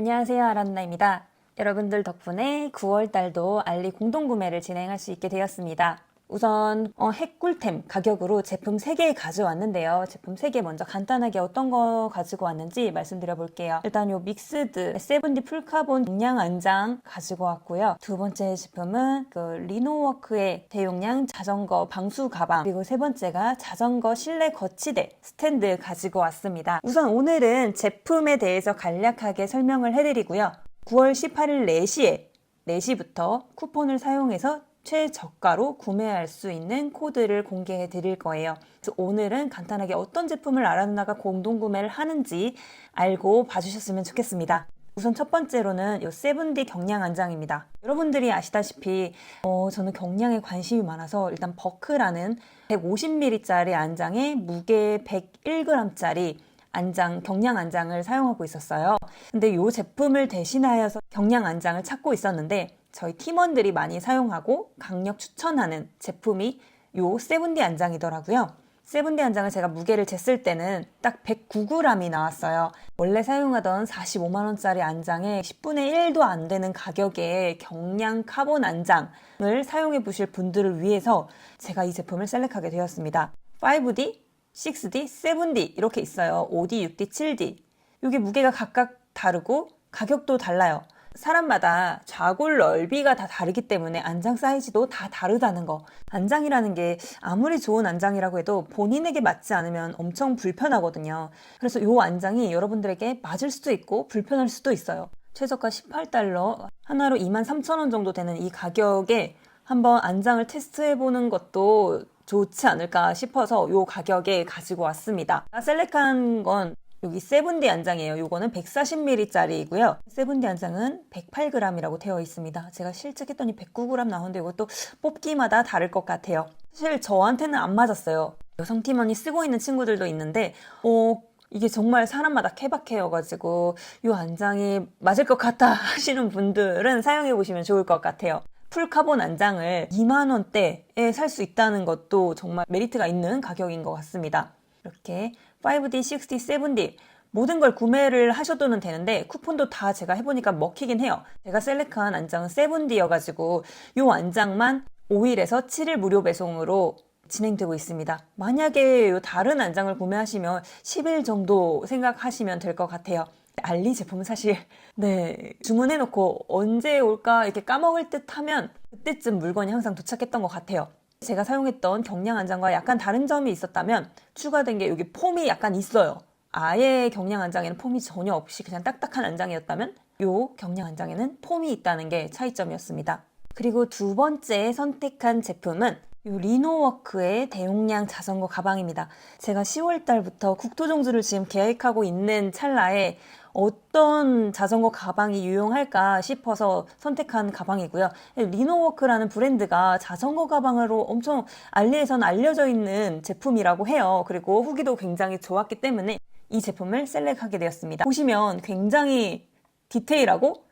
안녕하세요. 아란나입니다. 여러분들 덕분에 9월 달도 알리 공동 구매를 진행할 수 있게 되었습니다. 우선 어, 핵꿀템 가격으로 제품 3개 가져왔는데요. 제품 3개 먼저 간단하게 어떤 거 가지고 왔는지 말씀드려 볼게요. 일단 요 믹스드 세븐디 풀카본 용량 안장 가지고 왔고요. 두 번째 제품은 그 리노워크의 대용량 자전거 방수 가방 그리고 세 번째가 자전거 실내 거치대 스탠드 가지고 왔습니다. 우선 오늘은 제품에 대해서 간략하게 설명을 해드리고요. 9월 18일 4시에 4시부터 쿠폰을 사용해서 최저가로 구매할 수 있는 코드를 공개해 드릴 거예요. 그래서 오늘은 간단하게 어떤 제품을 알아누나가 공동 구매를 하는지 알고 봐주셨으면 좋겠습니다. 우선 첫 번째로는 이 세븐디 경량 안장입니다. 여러분들이 아시다시피 어, 저는 경량에 관심이 많아서 일단 버크라는 150ml짜리 안장에 무게 101g짜리 안장, 경량 안장을 사용하고 있었어요. 근데 이 제품을 대신하여서 경량 안장을 찾고 있었는데 저희 팀원들이 많이 사용하고 강력 추천하는 제품이 요 세븐디 안장이더라고요. 세븐디 안장을 제가 무게를 쟀을 때는 딱 109g이 나왔어요. 원래 사용하던 45만원짜리 안장에 10분의 1도 안 되는 가격에 경량 카본 안장을 사용해 보실 분들을 위해서 제가 이 제품을 셀렉하게 되었습니다. 5D, 6D, 7D 이렇게 있어요. 5D, 6D, 7D. 이게 무게가 각각 다르고 가격도 달라요. 사람마다 좌골 넓이가 다 다르기 때문에 안장 사이즈도 다 다르다는 거. 안장이라는 게 아무리 좋은 안장이라고 해도 본인에게 맞지 않으면 엄청 불편하거든요. 그래서 이 안장이 여러분들에게 맞을 수도 있고 불편할 수도 있어요. 최저가 18달러, 하나로 23,000원 정도 되는 이 가격에 한번 안장을 테스트해보는 것도 좋지 않을까 싶어서 이 가격에 가지고 왔습니다. 셀렉한 건 여기 세븐디 안장이에요. 요거는 140ml짜리이고요. 세븐디 안장은 108g이라고 되어 있습니다. 제가 실측했더니 109g 나오는데 이것도 뽑기마다 다를 것 같아요. 사실 저한테는 안 맞았어요. 여성 팀원이 쓰고 있는 친구들도 있는데 어, 이게 정말 사람마다 케바케여가지고 이 안장이 맞을 것 같다 하시는 분들은 사용해 보시면 좋을 것 같아요. 풀카본 안장을 2만 원대에 살 수 있다는 것도 정말 메리트가 있는 가격인 것 같습니다. 이렇게 5D, 6D, 7D 모든 걸 구매를 하셔도는 되는데 쿠폰도 다 제가 해보니까 먹히긴 해요. 제가 셀렉한 안장은 7D여가지고 이 안장만 5일에서 7일 무료 배송으로 진행되고 있습니다. 만약에 다른 안장을 구매하시면 10일 정도 생각하시면 될 것 같아요. 알리 제품은 사실 네 주문해놓고 언제 올까 이렇게 까먹을 듯 하면 그때쯤 물건이 항상 도착했던 것 같아요. 제가 사용했던 경량 안장과 약간 다른 점이 있었다면 추가된 게 여기 폼이 약간 있어요. 아예 경량 안장에는 폼이 전혀 없이 그냥 딱딱한 안장이었다면 요 경량 안장에는 폼이 있다는 게 차이점이었습니다. 그리고 두 번째 선택한 제품은 이 리노워크의 대용량 자전거 가방입니다. 제가 10월 달부터 국토종주를 지금 계획하고 있는 찰나에 어떤 자전거 가방이 유용할까 싶어서 선택한 가방이고요. 리노워크라는 브랜드가 자전거 가방으로 엄청 알리에선 알려져 있는 제품이라고 해요. 그리고 후기도 굉장히 좋았기 때문에 이 제품을 셀렉하게 되었습니다. 보시면 굉장히 디테일하고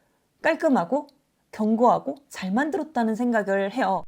깔끔하고 견고하고 잘 만들었다는 생각을 해요.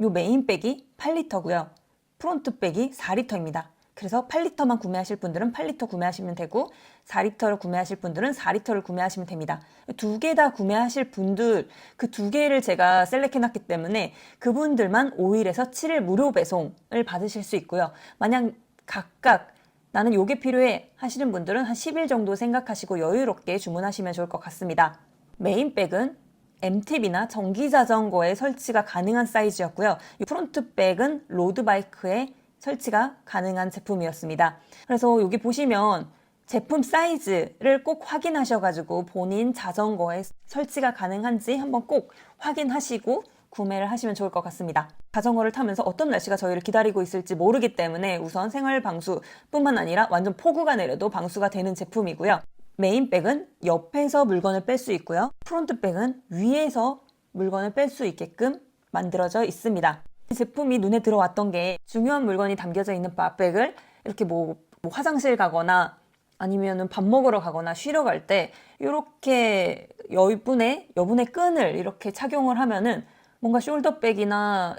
요 메인백이 8리터고요. 프론트백이 4리터입니다. 그래서 8리터만 구매하실 분들은 8리터 구매하시면 되고 4리터를 구매하실 분들은 4리터를 구매하시면 됩니다. 두 개 다 구매하실 분들 그 두 개를 제가 셀렉해 놨기 때문에 그분들만 5일에서 7일 무료 배송을 받으실 수 있고요. 만약 각각 나는 요게 필요해 하시는 분들은 한 10일 정도 생각하시고 여유롭게 주문하시면 좋을 것 같습니다. 메인백은 MTB나 전기 자전거에 설치가 가능한 사이즈였고요. 이 프론트백은 로드바이크에 설치가 가능한 제품이었습니다. 그래서 여기 보시면 제품 사이즈를 꼭 확인하셔가지고 본인 자전거에 설치가 가능한지 한번 꼭 확인하시고 구매를 하시면 좋을 것 같습니다. 자전거를 타면서 어떤 날씨가 저희를 기다리고 있을지 모르기 때문에 우선 생활 방수뿐만 아니라 완전 폭우가 내려도 방수가 되는 제품이고요. 메인백은 옆에서 물건을 뺄 수 있고요. 프론트백은 위에서 물건을 뺄 수 있게끔 만들어져 있습니다. 이 제품이 눈에 들어왔던 게 중요한 물건이 담겨져 있는 바백을 이렇게 뭐, 뭐 화장실 가거나 아니면은 밥 먹으러 가거나 쉬러 갈 때 이렇게 여분의 여분의 끈을 이렇게 착용을 하면은 뭔가 숄더백이나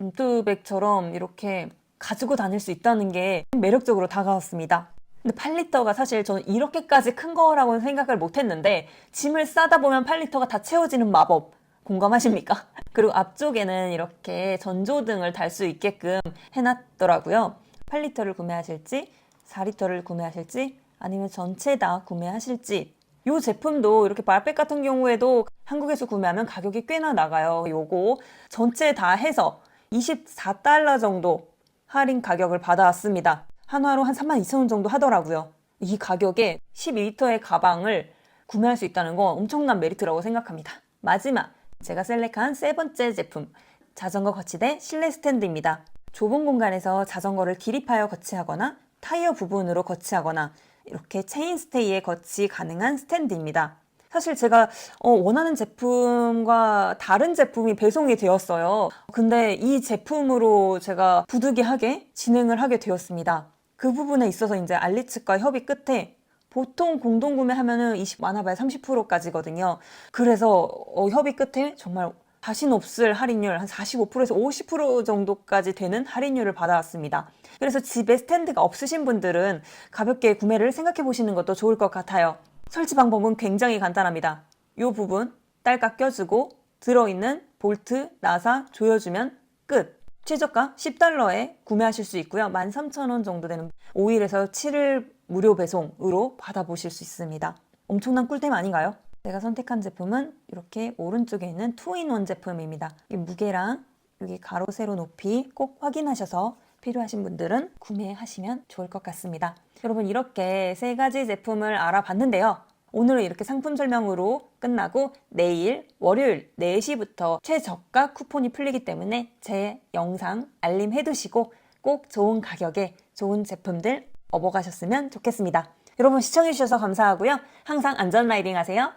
음투백처럼 이렇게 가지고 다닐 수 있다는 게 매력적으로 다가왔습니다. 근데 8리터가 사실 저는 이렇게까지 큰 거라고는 생각을 못 했는데 짐을 싸다 보면 8리터가 다 채워지는 마법 공감하십니까? 그리고 앞쪽에는 이렇게 전조등을 달 수 있게끔 해놨더라고요. 8리터를 구매하실지 4리터를 구매하실지 아니면 전체 다 구매하실지 이 제품도 이렇게 말백 같은 경우에도 한국에서 구매하면 가격이 꽤나 나가요. 요거 전체 다 해서 24달러 정도 할인 가격을 받아왔습니다. 한화로 한 32,000원 정도 하더라고요. 이 가격에 12리터의 가방을 구매할 수 있다는 건 엄청난 메리트라고 생각합니다. 마지막 제가 셀렉한 세 번째 제품 자전거 거치대 실내 스탠드입니다. 좁은 공간에서 자전거를 기립하여 거치하거나 타이어 부분으로 거치하거나 이렇게 체인 스테이에 거치 가능한 스탠드입니다. 사실 제가 어, 원하는 제품과 다른 제품이 배송이 되었어요. 근데 이 제품으로 제가 부득이하게 진행을 하게 되었습니다. 그 부분에 있어서 이제 알리츠과 협의 끝에 보통 공동구매 하면은 20 많아봐야 30%까지거든요. 그래서 어, 협의 끝에 정말 다신 없을 할인율 한 45%에서 50% 정도까지 되는 할인율을 받아왔습니다. 그래서 집에 스탠드가 없으신 분들은 가볍게 구매를 생각해 보시는 것도 좋을 것 같아요. 설치 방법은 굉장히 간단합니다. 이 부분 딸깍 껴주고 들어있는 볼트, 나사 조여주면 끝. 최저가 10달러에 구매하실 수 있고요. 13,000원 정도 되는 5일에서 7일 무료 배송으로 받아보실 수 있습니다. 엄청난 꿀템 아닌가요? 제가 선택한 제품은 이렇게 오른쪽에 있는 투인원 제품입니다. 이 무게랑 여기 가로 세로 높이 꼭 확인하셔서 필요하신 분들은 구매하시면 좋을 것 같습니다. 여러분 이렇게 세 가지 제품을 알아봤는데요. 오늘은 이렇게 상품 설명으로 끝나고 내일 월요일 4시부터 최저가 쿠폰이 풀리기 때문에 제 영상 알림 해 두시고 꼭 좋은 가격에 좋은 제품들 업어가셨으면 좋겠습니다. 여러분 시청해주셔서 감사하고요. 항상 안전 라이딩 하세요.